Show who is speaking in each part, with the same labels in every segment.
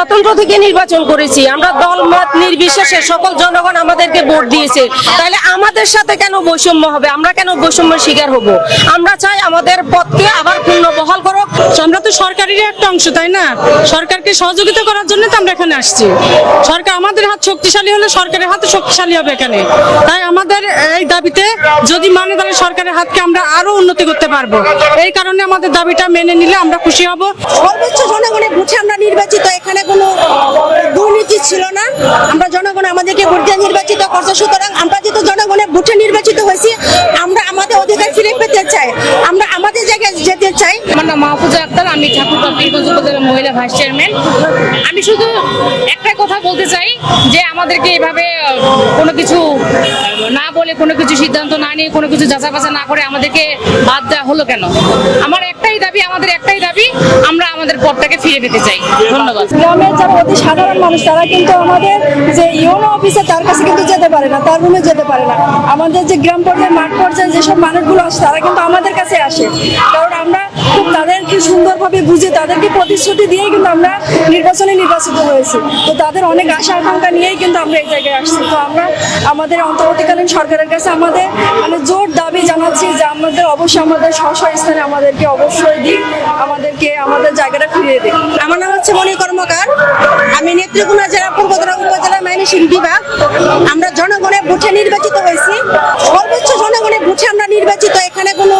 Speaker 1: স্বতন্ত্র থেকে নির্বাচন করেছি। আমরা দল মত নির্বিশেষে সকল জনগণ আমাদেরকে ভোট দিয়েছে। তাহলে আমাদের সাথে কেন বৈষম্য হবে? আমরা কেন বৈষম্যের শিকার হব? আমরা চাই আমাদের পথকে আবার পূর্ণ বহাল করুক।
Speaker 2: আমরা তো সরকারেরই একটা অংশ, তাই না? সরকারকে সহযোগিতা করার জন্য তো আমরা এখানে আসছি। সরকার আমাদের হাত শক্তিশালী হলে সরকারের হাতে শক্তিশালী হবে এখানে। তাই আমাদের এই দাবিতে যদি মানে তাহলে সরকারের হাতকে আমরা আরও উন্নতি করতে পারব। এই কারণে আমাদের দাবিটা মেনে নিলে আমরা খুশি হব।
Speaker 3: সর্বোচ্চ জনগণের বুঝে আমরা নির্বাচিত। এখানে কোনো দুর্নীতি ছিল না। আমরা জনগণ আমাদেরকে ভোট দিয়ে নির্বাচিত করছে। সুতরাং আমরা যেহেতু জনগণের ভোটে নির্বাচিত হয়েছি, আমরা আমাদের অধিকার ফিরে পেতে চাই। আমরা আমাদের জায়গায় যেতে চাই।
Speaker 4: আমার নাম মাহফুজা আক্তার, আমি ঠাকুরপা পীরগঞ্জ উপজেলা মহিলা ভাইস চেয়ারম্যান। আমি শুধু একটা কথা বলতে চাই যে আমাদেরকে এভাবে কোনো কিছু না বলে কোনো কিছু সিদ্ধান্ত না নিয়ে, কোনো কিছু যাচা বাছা না করে আমাদেরকে বাদ দেওয়া হলো কেন? আমার একটাই দাবি, আমাদের একটাই দাবি, আমরা আমাদের পথটাকে ফিরে পেতে চাই। ধন্যবাদ।
Speaker 5: গ্রামের যারা অতি সাধারণ মানুষ, তারা কিন্তু আমাদের যে ইউনো অফিসে তার কাছে কিন্তু যেতে পারে না, তার রুমে যেতে পারে না। আমাদের যে গ্রাম পর্যায়ে, মাঠ পর্যায়ে যেসব মানুষগুলো আসে তারা কিন্তু আমাদের কাছে আসে। কারণ আমরা খুব তাদেরকে সুন্দরভাবে বুঝে, তাদেরকে প্রতিশ্রুতি দিয়েই কিন্তু আমরা নির্বাচনে নির্বাচিত হয়েছি। তো তাদের অনেক আশা আকাঙ্ক্ষা নিয়েই কিন্তু আমরা এই জায়গায় আসছি। তো আমরা আমাদের অন্তর্বর্তীকালীন সরকারের কাছে আমাদের মানে জোর দাবি জানাচ্ছি যে আমাদের অবশ্যই আমাদের স্ব স্থানে আমাদেরকে অবশ্যই দিক, আমাদেরকে, আমাদের জায়গাটা ফিরিয়ে দিক।
Speaker 3: আমার নাম হচ্ছে মণি কর্মকার। আমি নেত্রকোনা জেলা পূর্বতরা উপজেলা মাইনেশিং বিভাগ। আমরা জনগণের ভোটে নির্বাচিত হয়েছি। সর্বোচ্চ জনগণের ভোটে আমরা নির্বাচিত, এখানে কোনো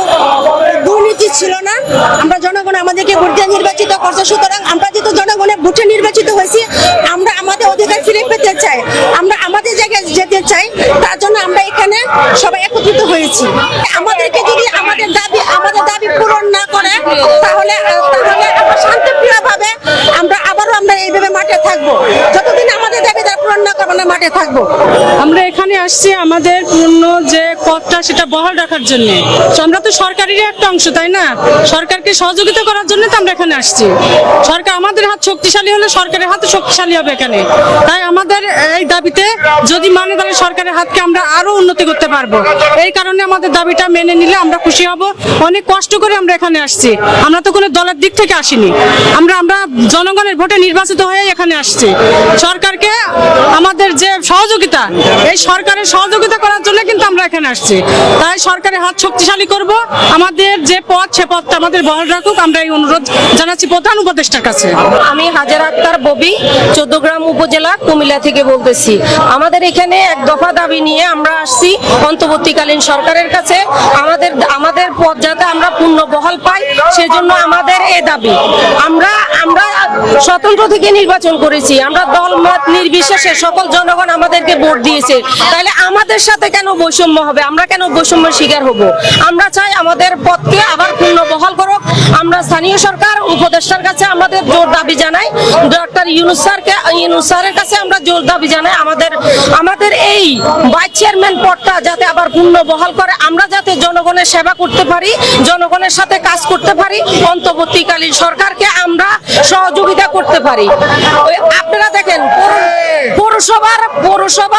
Speaker 3: দুর্নীতি ছিল না। আমরা জনগণ আমাদেরকে ভোট দিয়ে নির্বাচিত করছে। সুতরাং আমরা যেহেতু জনগণের ভোটে নির্বাচিত হয়েছি, আমরা আমাদের অধিকার ফিরে পেতে চাই। আমরা আমাদের জায়গায় যেতে চাই তার জন্য আমরা এখানে সবাই একত্রিত হয়েছি। আমাদেরকে যদি আমাদের দাবি আমাদের দাবি পূরণ না করে, তাহলে তাহলে আমরা শান্তিপ্রিয় ভাবে আমরা আবারও আমরা এইভাবে মাঠে থাকব। দাবি তারা পূরণ না করব না মাঠে থাকব।
Speaker 2: আমরা এখানে আসছি আমাদের পূর্ণ যে পথটা, সেটা বহাল রাখার জন্য। আমরা তো সরকারেরই একটা অংশ, তাই না? সরকারকে সহযোগিতা করার জন্য তো আমরা এখানে আসছি। সরকার আমাদের হাত শক্তিশালী হলে সরকারের হাত শক্তিশালী হবে এখানে। তাই আমাদের এই দাবিতে যদি মানে তাহলে সরকারের হাতকে আমরা আরও উন্নতি করতে পারব। এই কারণে আমাদের দাবিটা মেনে নিলে আমরা খুশি হব। অনেক কষ্ট করে আমরা এখানে আসছি। আমরা তো কোনো দলের দিক থেকে আসিনি। আমরা আমরা জনগণের ভোটে নির্বাচিত হয়ে এখানে আসছি। সরকারকে আমাদের যে সহযোগিতা, এই সরকারের সহযোগিতা করার জন্য কিন্তু আমরা এখানে আসছি। তাই সরকারের হাত শক্তিশালী করব। আমাদের যে পথ, সে পথটা আমাদের বহাল রাখুক। আমরা এই অনুরোধ জানাচ্ছি প্রধান উপদেষ্টার কাছে।
Speaker 1: আমি হাজার আক্তার ববি, চোদ্দগ্রাম উপজেলা কুমিল্লা থেকে বলতেছি। আমাদের এখানে এক দফা দাবি নিয়ে আমরা আসছি অন্তর্বর্তীকালীন সরকারের কাছে। আমাদের আমাদের পথ যাতে আমরা পূর্ণ বহাল পাই, সেজন্য আমাদের এ দাবি। আমরা আমরা স্বতন্ত্র থেকে নির্বাচন করেছি। আমরা দল মত নির্বিশেষে সকল জনগণ আমাদেরকে ভোট দিয়েছে। তাহলে আমাদের সাথে কেন বৈষম্য হবে? আমরা কেন বৈষম্যের শিকার হব? আমরা চাই আমাদের পথকে আবার পূর্ণ বহাল করুক। আমরা স্থানীয় সরকার, উপদেষ্টার কাছে আমাদের জোর দাবি জানাই। ডক্টর ইউনুস স্যারকে, ইউনুস স্যারের কাছে আমরা জোর দাবি জানাই। আমাদের আমাদের এই ভাইস চেয়ারম্যান পদটা যাতে আবার পূর্ণ বহাল করে। আমরা যাতে জনগণের সেবা করতে পারি, জনগণের সাথে কাজ করতে পারি। অন্তর্বর্তীকালীন সরকারকে আমরা সহযোগিতা করতে পারি। আপনারা দেখেন পৌরসভার পৌরসভা